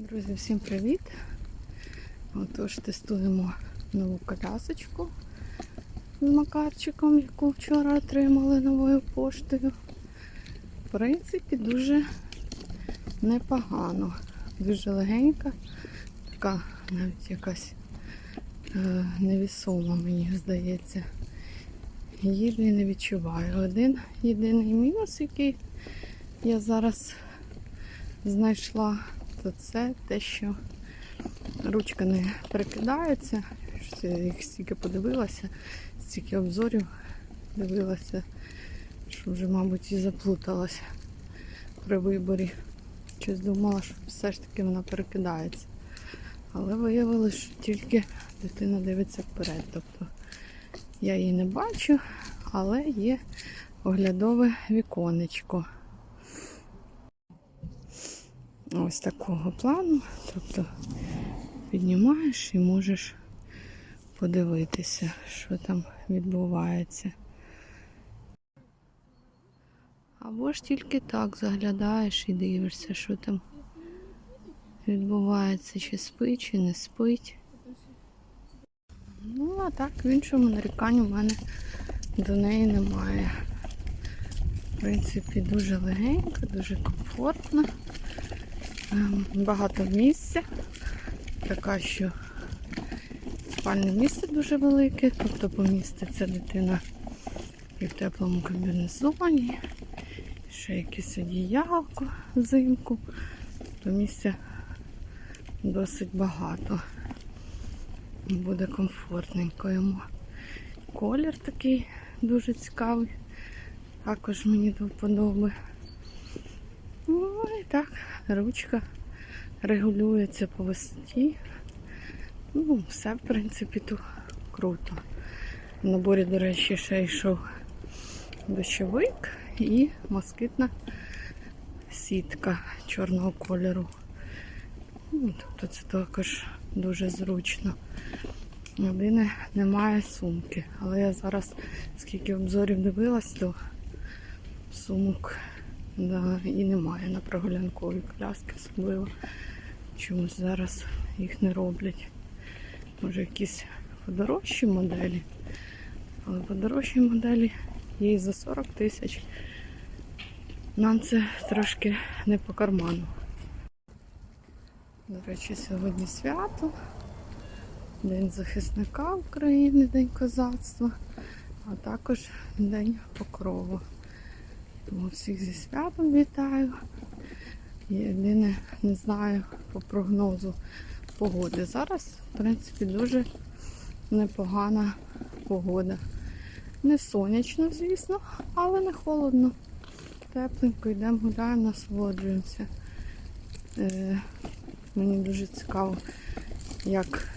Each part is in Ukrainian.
Друзі, всім привіт! Отож, тестуємо нову колясочку з Макарчиком, яку вчора отримали новою поштою. В принципі, дуже непогано, дуже легенька, така навіть якась е, невісома, мені здається. Її не відчуваю. Один єдиний мінус, який я зараз знайшла, то це те, що ручка не перекидається. Я їх стільки подивилася, стільки обзорів дивилася, що вже, мабуть, і заплуталася при виборі. Щось думала, що все ж таки вона перекидається. Але виявилося, що тільки дитина дивиться вперед. Тобто я її не бачу, але є оглядове віконечко. Ось такого плану. Тобто піднімаєш і можеш подивитися, що там відбувається. Або ж тільки так заглядаєш і дивишся, що там відбувається, чи спить, чи не спить. Ну, а так, в іншому нарікань у мене до неї немає. В принципі, дуже легенька, дуже комфортна. Ем, Багато місця. Така, що спальне місце дуже велике, тобто поміститься дитина і в теплому комбінезоні, ще якесь одіялко взимку, то місця досить багато. Буде комфортненько йому. Колір такий дуже цікавий. Також мені до вподоби. І так, ручка регулюється по висоті. Ну, все, в принципі, тут круто. В наборі, до речі, ще йшов дощовик і москитна сітка чорного кольору. Ну, тобто це також дуже зручно. Єдине, немає сумки. Але я зараз, скільки обзорів дивилась, то сумок да, і немає на прогулянкові коляски особливо. Чомусь зараз їх не роблять. Може якісь подорожчі моделі. Але подорожчі моделі і за 40 тисяч. Нам це трошки не по карману. До речі, сьогодні свято. День захисника України, День козацтва, а також День покрову. Тому всіх зі святом вітаю. Єдине, не знаю по прогнозу погоди. Зараз, в принципі, дуже непогана погода. Не сонячно, звісно, але не холодно. Тепленько йдемо, гуляємо, насолоджуємося. Е, мені дуже цікаво, як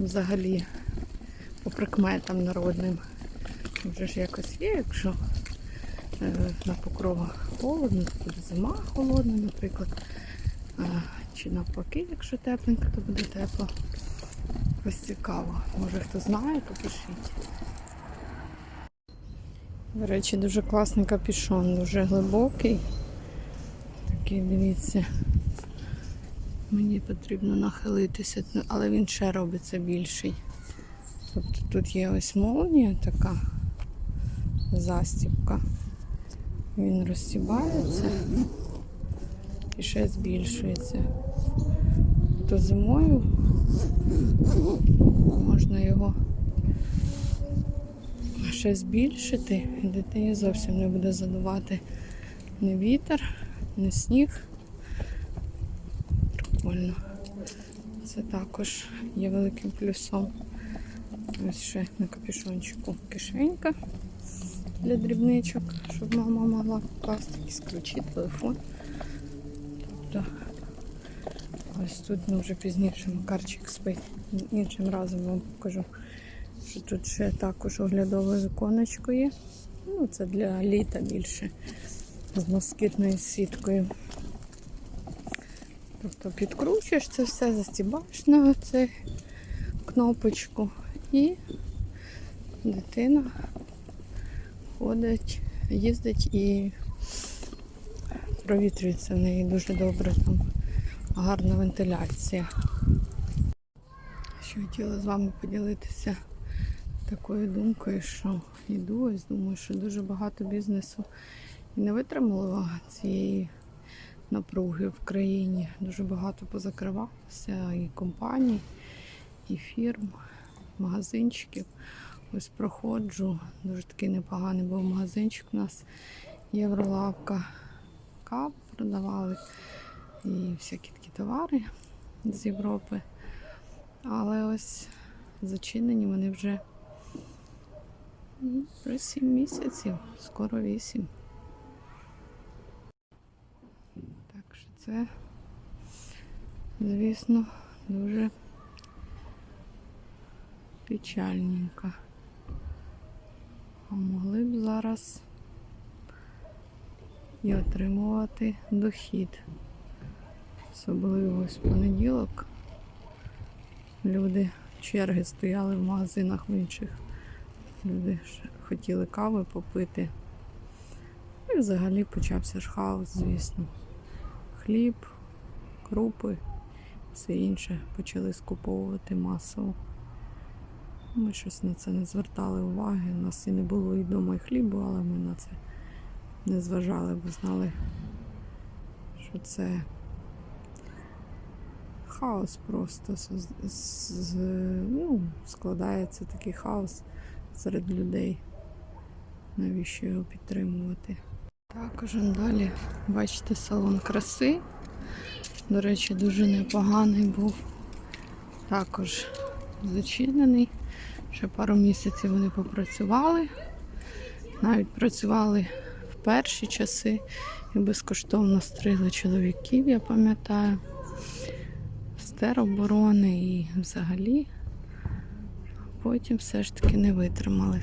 взагалі по прикметам народним. Вже ж якось є, якщо на покровах холодно, буде зима холодна, наприклад. Чи навпаки, якщо тепленько, то буде тепло. Ось цікаво. Може хто знає, то пишіть. До речі, дуже класний капюшон, дуже глибокий. Такий, дивіться. Мені потрібно нахилитися, але він ще робиться більший. Тобто тут є ось молнія така застібка. Він розстібається і ще збільшується. То зимою можна його ще збільшити, і дитині зовсім не буде задувати ні вітер, ні сніг. Прикольно. Це також є великим плюсом. Ось ще на капюшончику кишенька для дрібничок, щоб мама могла покласти якісь ключі, телефон. Тобто ось тут ну, вже пізніше Макарчик спить. Іншим разом вам покажу, що тут ще також оглядове віконечко є. Ну, це для літа більше з москітною сіткою. Тобто підкручуєш це все, застібаєш на цю кнопочку і дитина ходить, їздить і провітрюється в неї дуже добре там гарна вентиляція. Що хотіла з вами поділитися такою думкою, що йду, ось думаю, що дуже багато бізнесу і не витримало цієї напруги в країні. Дуже багато позакривалося і компаній, і фірм, магазинчиків. Ось проходжу. Дуже такий непоганий був магазинчик у нас. Євролавка. Кап продавали і всякі такі товари з Європи. Але ось зачинені вони вже ну, вже 7 місяців, скоро 8. Так що це, звісно, дуже печальненько. А могли б зараз і отримувати дохід. Особливо ось понеділок люди черги стояли в магазинах в інших. Люди хотіли кави попити. І взагалі почався ж хаос, звісно. Хліб, крупи, все інше почали скуповувати масово. Ми щось на це не звертали уваги. У нас і не було і вдома і хлібу, але ми на це не зважали, бо знали, що це хаос просто з, ну, складається такий хаос серед людей. Навіщо його підтримувати? Також далі, бачите, салон краси. До речі, дуже непоганий був. Також зачинений. Ще пару місяців вони попрацювали. Навіть працювали в перші часи і безкоштовно стригли чоловіків, я пам'ятаю. З тероборони і взагалі. Потім все ж таки не витримали.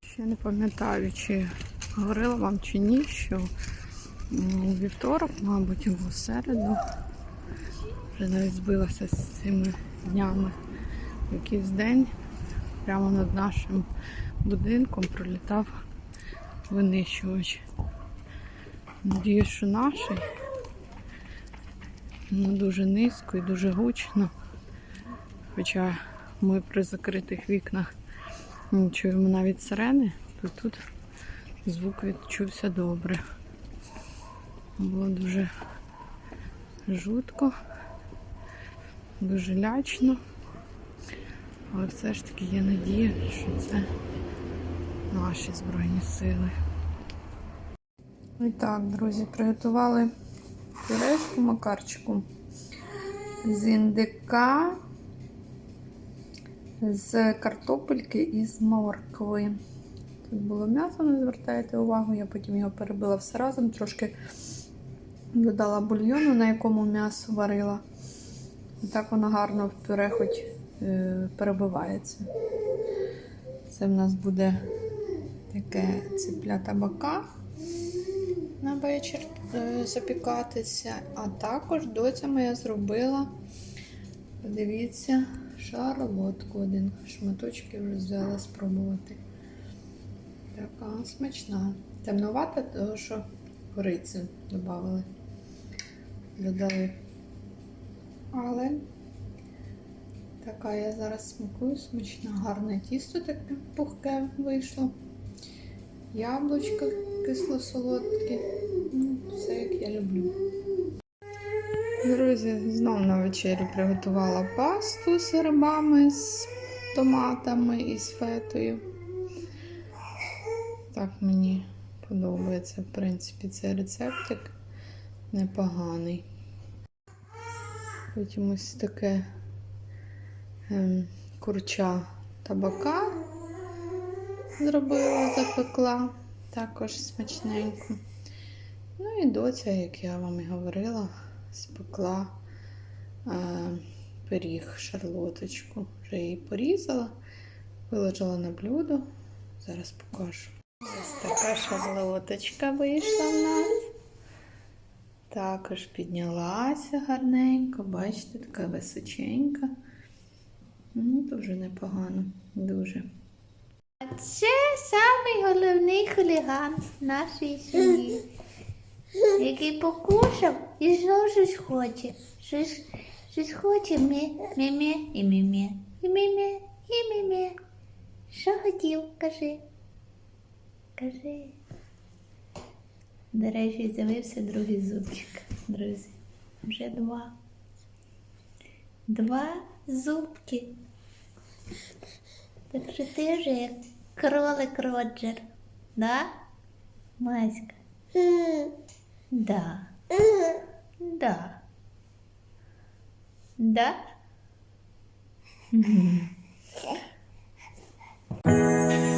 Ще не пам'ятаю, чи говорила вам чи ні, що у вівторок, мабуть, або середу. Вже навіть збилася з цими днями. Якийсь день прямо над нашим будинком пролітав винищувач. Надіюсь, що наший. Ну, дуже низько і дуже гучно. Хоча ми при закритих вікнах чуємо навіть сирени, то тут звук відчувся добре. Було дуже жутко, дуже лячно. Але все ж таки є надія, що це наші Збройні сили. І так, друзі, приготували пюрешку макарчику з індика, з картопельки і з моркви. Тут було м'ясо, не звертайте увагу, я потім його перебила все разом, трошки додала бульйону, на якому м'ясо варила. І так воно гарно в пюре хоч перебивається. Це в нас буде таке ципля табака на вечір е, запікатися. А також доця моя зробила, подивіться, шарлотку один. Шматочки вже взяла спробувати. Така смачна. Темнувата, тому що кориці. Додали. Але така я зараз смакую, смачна, гарне тісто таке пухке вийшло. Яблучка кисло-солодкі. Ну, все як я люблю. Друзі, знов на вечері приготувала пасту з грибами, з томатами і з фетою. Так мені подобається, в принципі, цей рецептик непоганий. Потім ось таке курча табака зробила, запекла, також смачненько. Ну і доця, як я вам і говорила, спекла е, пиріг, шарлоточку. Вже її порізала, виложила на блюдо. Зараз покажу. Ось така шарлоточка вийшла в нас. Також піднялася гарненько, бачите, така височенька. Ну, дуже непогано, дуже. А Це самий головний хуліган в нашій сім'ї. який покушав і знов щось хоче. Щось, щось хоче мі, мі-мі і мі-мі, і мі-мі, і мі-мі. Що хотів, кажи. Кажи. До речі, з'явився другий зубчик, друзі. Вже два. Два зубки. Так що ти вже як кролик Роджер. Да? Маська? Да. Да. Да?